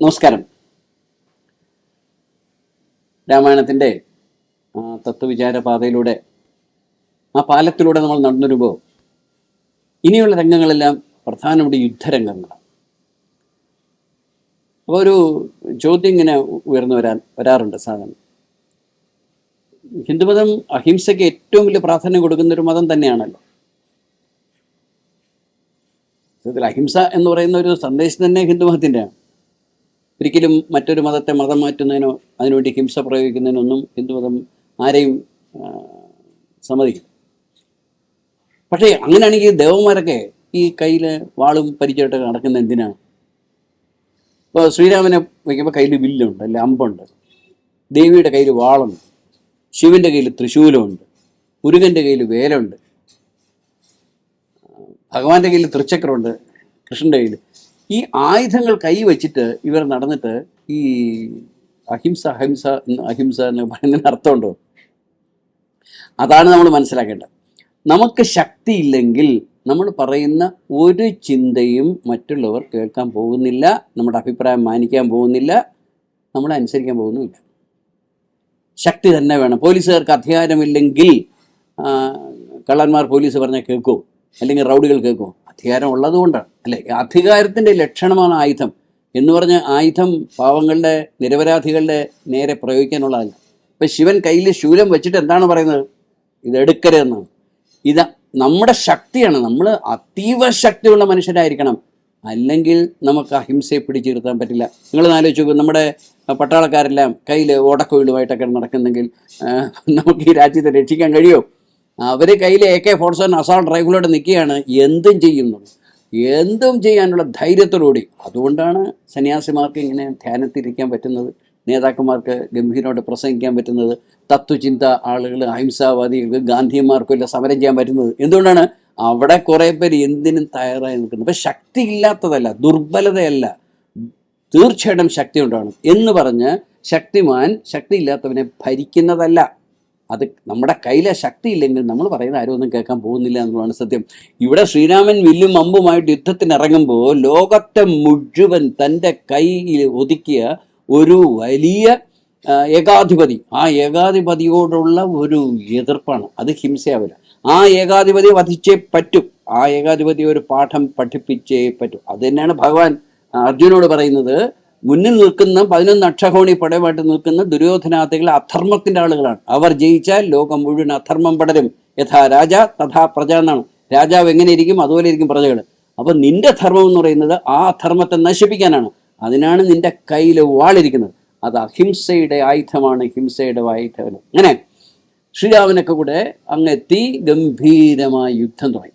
നമസ്കാരം. രാമായണത്തിന്റെ തത്വവിചാര പാതയിലൂടെ ആ പാലത്തിലൂടെ നമ്മൾ നടന്നു വരുമ്പോൾ ഇനിയുള്ള രംഗങ്ങളെല്ലാം പ്രധാനമായിട്ട് യുദ്ധരംഗങ്ങളാണ് അപ്പോൾ ഒരു ചോദ്യം ഇങ്ങനെ ഉയർന്നു വരാൻ വരാറുണ്ട് സാധനം. ഹിന്ദുമതം അഹിംസയ്ക്ക് ഏറ്റവും വലിയ പ്രാധാന്യം കൊടുക്കുന്ന ഒരു മതം തന്നെയാണല്ലോ. അഹിംസ എന്ന് പറയുന്ന ഒരു സന്ദേശം തന്നെ ഹിന്ദുമതത്തിന്റെയാണ് ഒരിക്കലും മറ്റൊരു മതത്തെ മതം മാറ്റുന്നതിനോ അതിനുവേണ്ടി ഹിംസ പ്രയോഗിക്കുന്നതിനൊന്നും ഹിന്ദുമതം ആരെയും സമ്മതിക്കും പക്ഷേ അങ്ങനെയാണെങ്കിൽ ദേവന്മാരൊക്കെ ഈ കയ്യിൽ വാളും പരിചയമായിട്ട് നടക്കുന്ന എന്തിനാണ് ഇപ്പോൾ ശ്രീരാമനെ വയ്ക്കുമ്പോൾ കയ്യിൽ വില്ലുണ്ട് അല്ലെ അമ്പുണ്ട്. ദേവിയുടെ കയ്യിൽ വാളുണ്ട്. ശിവന്റെ കയ്യിൽ തൃശൂലമുണ്ട്. മുരുകന്റെ കയ്യിൽ വേലുണ്ട് ഭഗവാന്റെ കയ്യിൽ തൃച്ചക്രമുണ്ട്. കൃഷ്ണന്റെ കയ്യിൽ ഈ ആയുധങ്ങൾ കൈ വെച്ചിട്ട് ഇവർ നടന്നിട്ട് ഈ അഹിംസ അഹിംസ അഹിംസ എന്ന് പറയുന്നതിന് അർത്ഥമുണ്ടോ? അതാണ് നമ്മൾ മനസ്സിലാക്കേണ്ടത്. നമുക്ക് ശക്തിയില്ലെങ്കിൽ നമ്മൾ പറയുന്ന ഒരു ചിന്തയും മറ്റുള്ളവർ കേൾക്കാൻ പോകുന്നില്ല നമ്മുടെ അഭിപ്രായം മാനിക്കാൻ പോകുന്നില്ല നമ്മളെ അനുസരിക്കാൻ പോകുന്നുമില്ല. ശക്തി തന്നെ വേണം. പോലീസുകാർക്ക് അധികാരമില്ലെങ്കിൽ കള്ളന്മാർ പോലീസ് പറഞ്ഞാൽ കേൾക്കുമോ അല്ലെങ്കിൽ റൗഡികൾ കേൾക്കുമോ അധികാരം ഉള്ളതുകൊണ്ടാണ്. അല്ലേ? അധികാരത്തിന്റെ ലക്ഷണമാണ് ആയുധം എന്ന് പറഞ്ഞ ആയുധം പാവങ്ങളുടെ നിരപരാധികളുടെ നേരെ പ്രയോഗിക്കാനുള്ളതല്ല. ഇപ്പം ശിവൻ കയ്യിൽ ശൂലം വെച്ചിട്ട് എന്താണ് പറയുന്നത്? ഇത് എടുക്കരുതെന്നാണ്. ഇത് നമ്മുടെ ശക്തിയാണ്. നമ്മൾ അതീവ ശക്തിയുള്ള മനുഷ്യരായിരിക്കണം. അല്ലെങ്കിൽ നമുക്ക് അഹിംസയെ പിടിച്ചു നിർത്താൻ പറ്റില്ല. നിങ്ങൾ ആലോചിച്ച് നമ്മുടെ പട്ടാളക്കാരെല്ലാം കയ്യിൽ ഓടക്കൊയിലുമായിട്ടൊക്കെ നടക്കുന്നെങ്കിൽ നമുക്ക് ഈ രാജ്യത്തെ രക്ഷിക്കാൻ കഴിയുമോ അവർ കയ്യിൽ A K four seven assault റൈഫിലോട്ട് നിൽക്കുകയാണ് എന്തും ചെയ്യുന്നു. എന്തും ചെയ്യാനുള്ള ധൈര്യത്തോടുകൂടി. അതുകൊണ്ടാണ് സന്യാസിമാർക്ക് ഇങ്ങനെ ധ്യാനത്തിരിക്കാൻ പറ്റുന്നത്. നേതാക്കന്മാർക്ക് ഗംഭീരമായിട്ട് പ്രസംഗിക്കാൻ പറ്റുന്നത്. തത്വചിന്ത ആളുകൾ അഹിംസാവാദികൾക്ക് ഗാന്ധിമാർക്കും എല്ലാം സമരം ചെയ്യാൻ പറ്റുന്നത്. എന്തുകൊണ്ടാണ്? അവിടെ കുറേ പേര് എന്തിനും തയ്യാറായി നിൽക്കുന്നത് അപ്പം ശക്തി ഇല്ലാത്തതല്ല ദുർബലതയല്ല. തീർച്ചയായിട്ടും ശക്തി ഉണ്ടാവണം എന്ന് പറഞ്ഞ് ശക്തിമാൻ ശക്തിയില്ലാത്തവനെ ഭരിക്കുന്നതല്ല. അത് നമ്മുടെ കയ്യിലെ ശക്തി ഇല്ലെങ്കിൽ നമ്മൾ പറയുന്ന ആരും ഒന്നും കേൾക്കാൻ പോകുന്നില്ല എന്നുള്ളതാണ് സത്യം. ഇവിടെ ശ്രീരാമൻ വില്ലും അമ്പുമായിട്ട് യുദ്ധത്തിന് ഇറങ്ങുമ്പോൾ ലോകത്തെ മുഴുവൻ തന്റെ കയ്യിൽ ഒതുക്കിയ ഒരു വലിയ ഏകാധിപതി. ആ ഏകാധിപതിയോടുള്ള ഒരു എതിർപ്പാണ്. അത് ഹിംസയാവില്ല. ആ ഏകാധിപതിയെ വധിച്ചേ പറ്റും. ആ ഏകാധിപതി ഒരു പാഠം പഠിപ്പിച്ചേ പറ്റും. അത് തന്നെയാണ് ഭഗവാൻ അർജുനോട് പറയുന്നത്. മുന്നിൽ നിൽക്കുന്ന പതിനൊന്ന് അക്ഷകോണി പടയുമായിട്ട് നിൽക്കുന്ന ദുര്യോധനാദികൾ അധർമ്മത്തിന്റെ ആളുകളാണ്. അവർ ജയിച്ചാൽ ലോകം മുഴുവൻ അധർമ്മം പടരും. യഥാ രാജ തഥാ പ്രജ എന്നാണ്. രാജാവ് എങ്ങനെ ഇരിക്കും? അതുപോലെ ഇരിക്കും പ്രജകൾ അപ്പൊ നിന്റെ ധർമ്മം എന്ന് പറയുന്നത് ആ അധർമ്മത്തെ നശിപ്പിക്കാനാണ്. അതിനാണ് നിന്റെ കയ്യിൽ വാളിരിക്കുന്നത്. അത് അഹിംസയുടെ ആയുധമാണ്. ഹിംസയുടെ ആയുധം. അങ്ങനെ ശ്രീരാമനൊക്കെ കൂടെ അങ്ങെത്തി ഗംഭീരമായ യുദ്ധം തുടങ്ങി.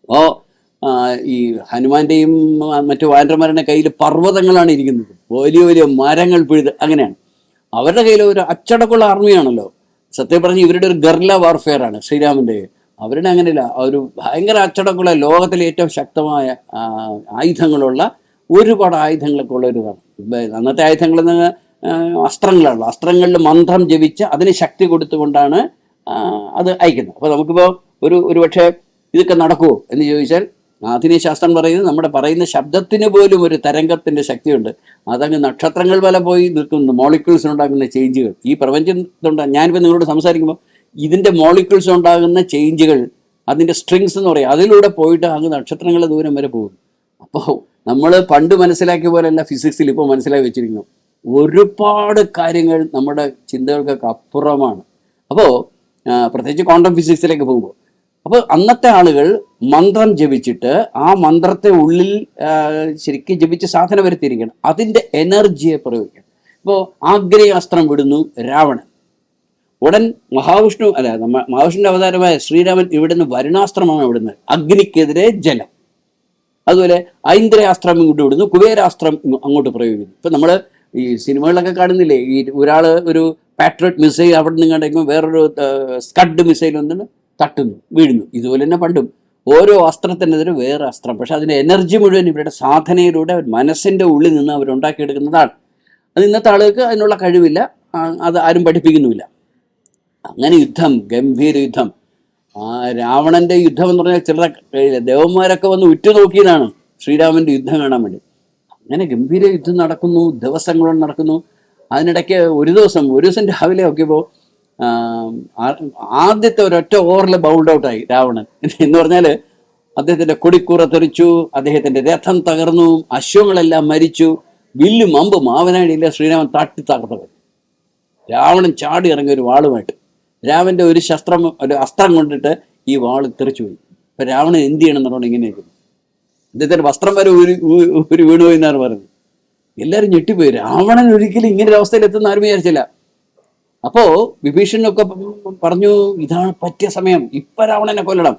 അപ്പോൾ ഈ ഹനുമാന്റെയും മറ്റു വാനരന്മാരുടെ കയ്യിൽ പർവതങ്ങളാണ് ഇരിക്കുന്നത്. വലിയ വലിയ മരങ്ങൾ പിഴുത് അങ്ങനെയാണ്. അവരുടെ കയ്യിൽ ഒരു അച്ചടക്കമുള്ള ആർമിയാണല്ലോ. സത്യം പറഞ്ഞ് ഇവരുടെ ഒരു ഗർല വാർഫെയർ ആണ് ശ്രീരാമന്റെ. അവരുടെ അങ്ങനെയല്ല ഒരു ഭയങ്കര അച്ചടക്കമുള്ള ലോകത്തിലെ ഏറ്റവും ശക്തമായ ആയുധങ്ങളുള്ള ഒരുപാട് ആയുധങ്ങളൊക്കെ ഉള്ള ഒരു അന്നത്തെ ആയുധങ്ങൾ അസ്ത്രങ്ങളാണ് അസ്ത്രങ്ങളിൽ മന്ത്രം ജപിച്ച് അതിന് ശക്തി കൊടുത്തുകൊണ്ടാണ് അത് അയക്കുന്നത്. അപ്പോൾ നമുക്കിപ്പോൾ ഒരു ഒരു പക്ഷേ ഇതൊക്കെ നടക്കുമോ എന്ന് ചോദിച്ചാൽ ആധുനിക ശാസ്ത്രം പറയുന്നത് നമ്മുടെ പറയുന്ന ശബ്ദത്തിന് പോലും ഒരു തരംഗത്തിന്റെ ശക്തിയുണ്ട്. അതങ്ങ് നക്ഷത്രങ്ങൾ വല പോയി നിൽക്കുന്നു. മോളിക്യൂൾസ് ഉണ്ടാകുന്ന ചേഞ്ചുകൾ. ഈ പ്രപഞ്ചത്തുണ്ട ഞാനിപ്പോൾ നിങ്ങളോട് സംസാരിക്കുമ്പോൾ ഇതിന്റെ മോളിക്യൂൾസ് ഉണ്ടാകുന്ന ചേഞ്ചുകൾ അതിന്റെ സ്ട്രിങ്സ് എന്ന് പറയും അതിലൂടെ പോയിട്ട് അങ്ങ് നക്ഷത്രങ്ങളുടെ ദൂരം വരെ പോകും അപ്പോൾ നമ്മൾ പണ്ട് മനസ്സിലാക്കിയ പോലെയല്ല ഫിസിക്സിൽ ഇപ്പോൾ മനസ്സിലാക്കി വെച്ചിരിക്കുന്നു. ഒരുപാട് കാര്യങ്ങൾ നമ്മുടെ ചിന്തകൾക്കൊക്കെ അപ്പുറമാണ്. അപ്പോൾ പ്രത്യേകിച്ച് ക്വാണ്ടം ഫിസിക്സിലേക്ക് പോകുമ്പോൾ. അപ്പോൾ അന്നത്തെ ആളുകൾ മന്ത്രം ജപിച്ചിട്ട് ആ മന്ത്രത്തെ ഉള്ളിൽ ശരിക്കും ജപിച്ച് സാധന വരുത്തിയിരിക്കണം. അതിന്റെ എനർജിയെ പ്രയോഗിക്കണം. ഇപ്പോൾ ആഗ്രയാസ്ത്രം വിടുന്നു രാവണൻ. ഉടൻ മഹാവിഷ്ണു അല്ല മഹാവിഷ്ണുവിന്റെ അവതാരമായ ശ്രീരാമൻ ഇവിടുന്ന് വരുണാസ്ത്രമാണ് നിന്ന് അഗ്നിക്കെതിരെ ജലം. അതുപോലെ ഐന്ദ്രയാസ്ത്രം ഇങ്ങോട്ട് വിടുന്നു കുബേരാസ്ത്രം അങ്ങോട്ട് പ്രയോഗിക്കുന്നു. ഇപ്പം നമ്മൾ ഈ സിനിമകളിലൊക്കെ കാണുന്നില്ലേ ഈ ഒരാൾ ഒരു പാട്രിയറ്റ് മിസൈൽ അവിടെ നിന്ന് കണ്ടെങ്കിൽ വേറൊരു സ്കഡ് മിസൈൽ ഒന്നിന് തട്ടുന്നു വീഴുന്നു. ഇതുപോലെ തന്നെ പണ്ടും. ഓരോ അസ്ത്രത്തിനെതിരെ വേറെ അസ്ത്രം. പക്ഷെ അതിന്റെ എനർജി മുഴുവൻ ഇവരുടെ സാധനയിലൂടെ മനസ്സിന്റെ ഉള്ളിൽ നിന്ന് അവരുണ്ടാക്കിയെടുക്കുന്നതാണ് അത് ഇന്നത്തെ ആളുകൾക്ക് അതിനുള്ള കഴിവില്ല. അത് ആരും പഠിപ്പിക്കുന്നുമില്ല. അങ്ങനെ യുദ്ധം ഗംഭീര യുദ്ധം. ആ രാവണന്റെ യുദ്ധം എന്ന് പറഞ്ഞാൽ കഴിയില്ല ദേവന്മാരൊക്കെ വന്ന് ഉറ്റുനോക്കിയതാണ്. ശ്രീരാമന്റെ യുദ്ധം കാണാൻ വേണ്ടി. അങ്ങനെ ഗംഭീര യുദ്ധം നടക്കുന്നു ദിവസങ്ങളോളം നടക്കുന്നു. അതിനിടയ്ക്ക് ഒരു ദിവസം ഒരു ദിവസം രാവിലെ നോക്കിയപ്പോൾ ആദ്യത്തെ ഒരൊറ്റ ഓവറിൽ ബൗൾഡ് ഔട്ടായി രാവണൻ. എന്ന് പറഞ്ഞാൽ അദ്ദേഹത്തിന്റെ കൊടിക്കൂറ തെറിച്ചു അദ്ദേഹത്തിന്റെ രഥം തകർന്നു അശ്വങ്ങളെല്ലാം മരിച്ചു വില്ലും അമ്പും ആവനാഴിയില്ല ശ്രീരാമൻ തട്ടി തകർത്തവൻ. രാവണൻ ചാടി ഇറങ്ങിയ ഒരു വാളുമായിട്ട്. രാമന്റെ ഒരു ശസ്ത്രം ഒരു അസ്ത്രം കൊണ്ടിട്ട് ഈ വാൾ തെറിച്ചു പോയി. അപ്പൊ രാവണൻ എന്ത് ചെയ്യണം എന്നുള്ളത് ഇങ്ങനെയൊക്കെ അദ്ദേഹത്തിന്റെ വസ്ത്രം വരെ ഒരു ഒരു വീണുപോയി എന്നാണ് പറഞ്ഞത് എല്ലാവരും ഞെട്ടിപ്പോയി. രാവണൻ ഒരിക്കലും ഇങ്ങനെ ഒരു അവസ്ഥയിൽ എത്തുന്ന ആരും വിചാരിച്ചില്ല. അപ്പോ വിഭീഷണനൊക്കെ പറഞ്ഞു ഇതാണ് പറ്റിയ സമയം. ഇപ്പൊ രാവണനെ കൊല്ലണം.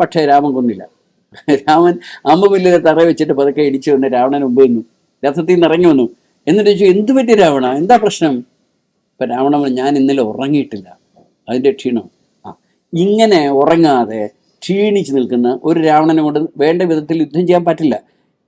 പക്ഷേ രാമൻ കൊന്നില്ല. രാമൻ അമ്പുമില്ലിലെ തറ വെച്ചിട്ട് പതുക്കെ ഇടിച്ചു വന്ന് രാവണൻ മുമ്പ് വന്നു രഥത്തിൽ നിന്ന് ഇറങ്ങി വന്നു. എന്നിട്ട് ചോദിച്ചു എന്ത് പറ്റി രാവണ? എന്താ പ്രശ്നം? ഇപ്പൊ രാവണ ഞാൻ ഇന്നലെ ഉറങ്ങിയിട്ടില്ല. അതിന്റെ ക്ഷീണം. ആ ഇങ്ങനെ ഉറങ്ങാതെ ക്ഷീണിച്ച് നിൽക്കുന്ന ഒരു രാവണനെ കൊണ്ട് വേണ്ട വിധത്തിൽ യുദ്ധം ചെയ്യാൻ പറ്റില്ല.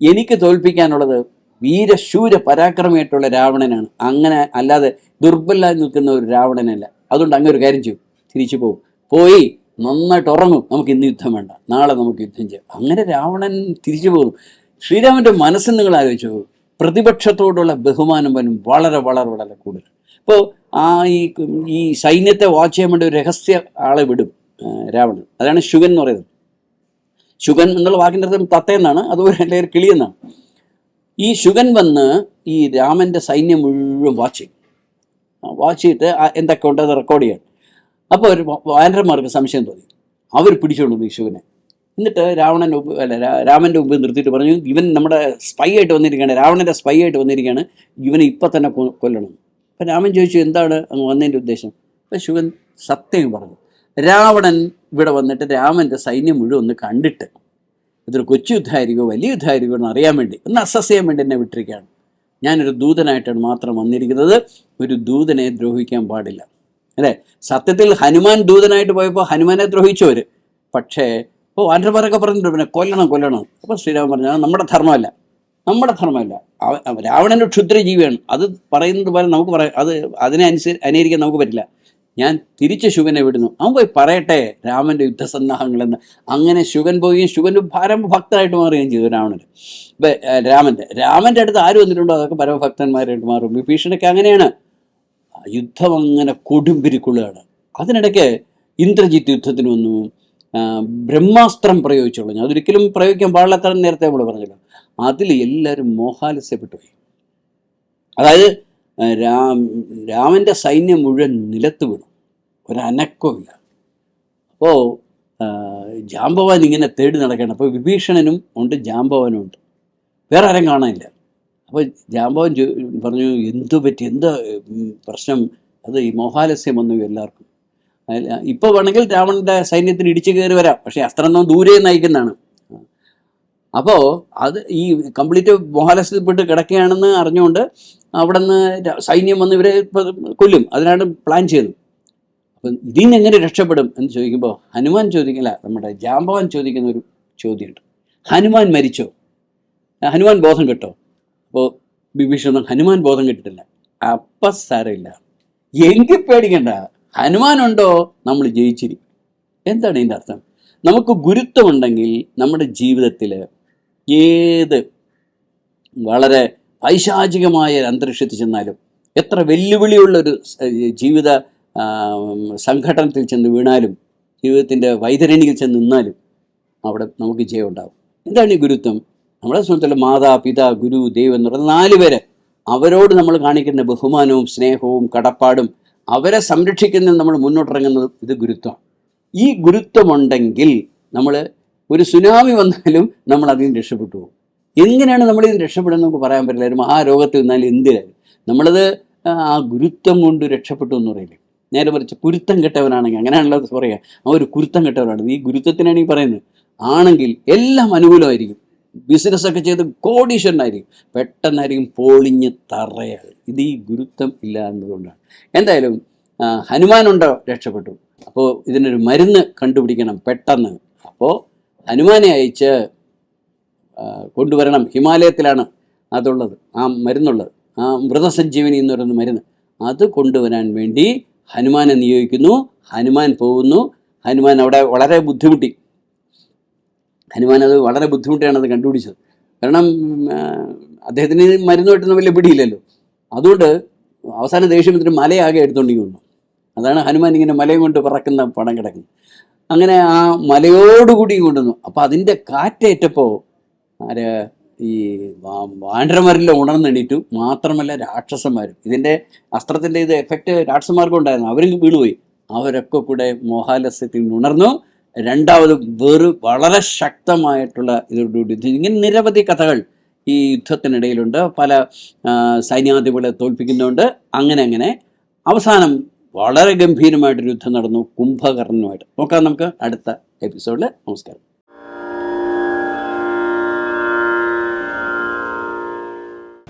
എനിക്ക് തോൽപ്പിക്കാനുള്ളത് വീരശൂര പരാക്രമമായിട്ടുള്ള രാവണനാണ്. അങ്ങനെ അല്ലാതെ ദുർബലായി നിൽക്കുന്ന ഒരു രാവണനല്ല. അതുകൊണ്ട് അങ്ങനെ ഒരു കാര്യം ചെയ്യും. തിരിച്ചു പോകും പോയി നന്നായിട്ട് ഉറങ്ങും. നമുക്ക് ഇന്ന് യുദ്ധം വേണ്ട. നാളെ നമുക്ക് യുദ്ധം ചെയ്യാം. അങ്ങനെ രാവണൻ തിരിച്ചു പോകും. ശ്രീരാമന്റെ മനസ്സിൽ നിങ്ങൾ ആലോചിച്ചു പോകും പ്രതിപക്ഷത്തോടുള്ള ബഹുമാനം വനും വളരെ വളരെ വളരെ കൂടുതൽ. ഇപ്പോൾ ആ ഈ ഈ സൈന്യത്തെ വാച്ച് ചെയ്യാൻ വേണ്ടി ഒരു രഹസ്യ ആളെ വിടും രാവണൻ. അതാണ് ശുഗൻ എന്ന് പറയുന്നത്. ശുഗൻ എന്നുള്ള വാക്കിന്റെ അർത്ഥം തത്തയെന്നാണ്. അതുപോലെ അല്ലെങ്കിൽ കിളി എന്നാണ് ഈ ശുഗൻ വന്ന് ഈ രാമന്റെ സൈന്യം മുഴുവൻ വാച്ച് ചെയ്യും. വാച്ച് ചെയ്തിട്ട് എന്തൊക്കെ ഉണ്ട് അത് റെക്കോർഡ് ചെയ്യാൻ. അപ്പോൾ ഒരു വാനരന്മാർക്ക് സംശയം തോന്നി. അവർ പിടിച്ചുകൊണ്ട് ഈ ശുഗനെ. എന്നിട്ട് രാവണൻ അല്ല രാമന്റെ മുമ്പ് നിർത്തിയിട്ട് പറഞ്ഞു ഇവൻ നമ്മുടെ സ്പൈ ആയിട്ട് വന്നിരിക്കുകയാണ് രാവണന്റെ സ്പൈ ആയിട്ട് വന്നിരിക്കുകയാണ് ഇവനെ ഇപ്പം തന്നെ കൊല്ലണം. അപ്പം രാമൻ ചോദിച്ചു എന്താണ് അങ്ങ് വന്നതിന്റെ ഉദ്ദേശം? അപ്പം ശിവൻ സത്യം പറഞ്ഞു രാവണൻ ഇവിടെ വന്നിട്ട് രാമന്റെ സൈന്യം മുഴുവൻ ഒന്ന് കണ്ടിട്ട് ഇതൊരു കൊച്ചു യുദ്ധമായിരിക്കുമോ വലിയ യുദ്ധമായിരിക്കുമോ എന്ന് അറിയാൻ വേണ്ടി ഒന്ന് അസസ് ചെയ്യാൻ വേണ്ടി എന്നെ വിട്ടിരിക്കുകയാണ്. ഞാനൊരു ദൂതനായിട്ടാണ് മാത്രം വന്നിരിക്കുന്നത്. ഒരു ദൂതനെ ദ്രോഹിക്കാൻ പാടില്ല. അല്ലേ? സത്യത്തിൽ ഹനുമാൻ ദൂതനായിട്ട് പോയപ്പോൾ ഹനുമാനെ ദ്രോഹിച്ചവർ പക്ഷേ ഇപ്പോൾ ആൻഡ്രമാരൊക്കെ പറഞ്ഞിട്ടുണ്ട് പിന്നെ കൊല്ലണം കൊല്ലണം. അപ്പോൾ ശ്രീരാമൻ പറഞ്ഞു "അത് നമ്മുടെ ധർമ്മമല്ല. നമ്മുടെ ധർമ്മമല്ല. രാവണന്റെ ക്ഷുദ്രജീവിയാണ്. അത് പറയുന്നത് പോലെ നമുക്ക് പറയാം അത് അതിനെ അനുകരിക്കാൻ നമുക്ക് പറ്റില്ല. ഞാൻ തിരിച്ച് ശുഗനെ വിടുന്നു. അവൻ പോയി പറയട്ടെ രാമന്റെ യുദ്ധസന്നാഹങ്ങളെന്ന്. അങ്ങനെ ശുഗൻ പോവുകയും ഭാരം ഭക്തരായിട്ട് മാറുകയും ചെയ്തു രാവണൻ രാമന്റെ രാമന്റെ അടുത്ത് ആര് വന്നിട്ടുണ്ടോ? അതൊക്കെ പരമഭക്തന്മാരായിട്ട് മാറും. വിഭീഷണൊക്കെ അങ്ങനെയാണ്. യുദ്ധം അങ്ങനെ കൊടുമ്പിരിക്കൊള്ളുകയാണ് അതിനിടയ്ക്ക് ഇന്ദ്രജിത്ത് യുദ്ധത്തിന് വന്നു. ബ്രഹ്മാസ്ത്രം ബ്രഹ്മാസ്ത്രം പ്രയോഗിച്ചോളൂ അതൊരിക്കലും പ്രയോഗിക്കാൻ പാടില്ലാത്ത നേരത്തെ നമ്മൾ പറഞ്ഞല്ലോ. അതിൽ എല്ലാവരും മോഹാലസ്യപ്പെട്ടു പോയി. അതായത് രാം രാമന്റെ സൈന്യം മുഴുവൻ നിലത്ത് വീണു. ഒരനക്കമില്ല അപ്പോൾ ജാംബവാൻ ഇങ്ങനെ തേടി നടക്കണം അപ്പോൾ വിഭീഷണനും ഉണ്ട് ജാമ്പവാനും ഉണ്ട്. വേറെ ആരും കാണാനില്ല. അപ്പോൾ ജാമ്പവൻ പറഞ്ഞു എന്തു പറ്റി? എന്താ പ്രശ്നം? അത് ഈ മോഹാലസ്യം വന്നു എല്ലാവർക്കും. ഇപ്പോൾ വേണമെങ്കിൽ രാവണന്റെ സൈന്യത്തിന് ഇടിച്ചു കയറി വരാം. പക്ഷേ അസ്ത്രം ദൂരെ നയിക്കുന്നതാണ്. അപ്പോൾ അത് ഈ കംപ്ലീറ്റ് മോഹാലസ്യപ്പെട്ട് കിടക്കുകയാണെന്ന് അറിഞ്ഞുകൊണ്ട് അവിടെ നിന്ന് സൈന്യം വന്ന് ഇവരെ കൊല്ലും. അതിനാണ് പ്ലാൻ ചെയ്തത്. അപ്പം ഇതിൽ നിന്ന് എങ്ങനെ രക്ഷപ്പെടും എന്ന് ചോദിക്കുമ്പോൾ ഹനുമാൻ ചോദിക്കില്ല. നമ്മുടെ ജാമ്പവാൻ ചോദിക്കുന്ന ഒരു ചോദ്യമുണ്ട്. ഹനുമാൻ മരിച്ചോ? ഹനുമാൻ ബോധം കിട്ടോ? അപ്പോൾ വിഭീഷണൻ ഹനുമാൻ ബോധം കിട്ടിട്ടില്ല. അപ്പം സാരമില്ല എങ്കിൽ പേടിക്കണ്ട ഹനുമാനുണ്ടോ നമ്മൾ ജയിച്ചിരി. എന്താണ് ഇതിന്റെ അർത്ഥം? നമുക്ക് ഗുരുത്വമുണ്ടെങ്കിൽ നമ്മുടെ ജീവിതത്തിൽ ഏത് വളരെ പൈശാചികമായ ഒരു അന്തരീക്ഷത്തിൽ ചെന്നാലും എത്ര വെല്ലുവിളിയുള്ള ഒരു ജീവിത സംഘടനത്തിൽ ചെന്ന് വീണാലും ജീവിതത്തിന്റെ വൈതരണിയിൽ ചെന്ന് നിന്നാലും അവിടെ നമുക്ക് ജയം ഉണ്ടാവും. എന്താണ് ഈ ഗുരുത്വം? നമ്മളെ സംബന്ധിച്ചുള്ള മാതാ പിതാ ഗുരു ദൈവം എന്ന് പറയുന്ന നാല് പേര് അവരോട് നമ്മൾ കാണിക്കുന്ന ബഹുമാനവും സ്നേഹവും കടപ്പാടും അവരെ സംരക്ഷിക്കുന്നതിന് നമ്മൾ മുന്നോട്ടിറങ്ങുന്നത് ഇത് ഗുരുത്വമാണ് ഈ ഗുരുത്വമുണ്ടെങ്കിൽ നമ്മൾ ഒരു സുനാമി വന്നാലും നമ്മൾ അതിൽ രക്ഷപ്പെട്ടു പോകും. എങ്ങനെയാണ് നമ്മൾ ഇത് രക്ഷപ്പെടുന്നത് നമുക്ക് പറയാൻ പറ്റില്ല. ആ രോഗത്തിൽ നിന്നാൽ എന്തിനായി നമ്മളത് ആ ഗുരുത്വം കൊണ്ട് രക്ഷപ്പെട്ടു എന്ന് പറയില്ലേ? നേരെ മറിച്ച് കുരുത്തം കെട്ടവനാണെങ്കിൽ അങ്ങനെയാണല്ലോ പറയുക ആ ഒരു കുരുത്തം കെട്ടവനാണ്. ഈ ഗുരുത്വത്തിനാണ് ഈ പറയുന്നത്. ആണെങ്കിൽ എല്ലാം അനുകൂലമായിരിക്കും. ബിസിനസ്സൊക്കെ ചെയ്ത് കോടീശ്വരനായിരിക്കും. പെട്ടെന്നായിരിക്കും പൊളിഞ്ഞ് തറയാണ് ഇത് ഈ ഗുരുത്വം ഇല്ല എന്നതുകൊണ്ടാണ്. എന്തായാലും ഹനുമാനുണ്ടോ രക്ഷപ്പെട്ടു. അപ്പോൾ ഇതിനൊരു മരുന്ന് കണ്ടുപിടിക്കണം പെട്ടെന്ന്. അപ്പോൾ ഹനുമാനെ അയച്ച് കൊണ്ടുവരണം. ഹിമാലയത്തിലാണ് അതുള്ളത്. ആ മരുന്നുള്ളത്. ആ മൃതസഞ്ജീവനി എന്ന് പറയുന്ന മരുന്ന്. അത് കൊണ്ടുവരാൻ വേണ്ടി ഹനുമാനെ നിയോഗിക്കുന്നു. ഹനുമാൻ പോകുന്നു. ഹനുമാൻ അവിടെ വളരെ ബുദ്ധിമുട്ടി. ഹനുമാൻ അത് വളരെ ബുദ്ധിമുട്ടിയാണ് അത് കണ്ടുപിടിച്ചത്. കാരണം അദ്ദേഹത്തിന് മരുന്ന് കിട്ടുന്ന വലിയ പിടിയില്ലല്ലോ. അതുകൊണ്ട് അവസാന ദേഷ്യം ഇതിന് മലയാകെ എടുത്തുകൊണ്ടെങ്കിൽ വന്നു അതാണ് ഹനുമാൻ ഇങ്ങനെ മലയും കൊണ്ട് പറക്കുന്ന പടം കിടക്കുന്നത്. അങ്ങനെ ആ മലയോടുകൂടി കൊണ്ടുവന്നു. അപ്പോൾ അതിന്റെ കാറ്റേറ്റപ്പോൾ ആര്? ഈ വാ- വാനരന്മാരെല്ലാം ഉണർന്നെണീറ്റു മാത്രമല്ല രാക്ഷസന്മാരും. ഇതിന്റെ അസ്ത്രത്തിന്റെ ഇത് എഫക്റ്റ് രാക്ഷസന്മാർക്കും ഉണ്ടായിരുന്നു. അവരും വീണുപോയി. അവരൊക്കെ കൂടെ മോഹാലസ്യത്തിൽ ഉണർന്നു. രണ്ടാമത് വെറു വളരെ ശക്തമായിട്ടുള്ള ഇതോടുകൂടി ഇത് ഇങ്ങനെ നിരവധി കഥകൾ ഈ യുദ്ധത്തിനിടയിലുണ്ട്. പല സൈന്യാധിപളെ തോൽപ്പിക്കുന്നുണ്ട്. അങ്ങനെ അങ്ങനെ. അവസാനം വളരെ ഗംഭീരമായിട്ടൊരു യുദ്ധം നടന്നു. കുംഭകർണനുമായിട്ട്. നോക്കാം നമുക്ക് അടുത്ത എപ്പിസോഡിൽ നമസ്കാരം.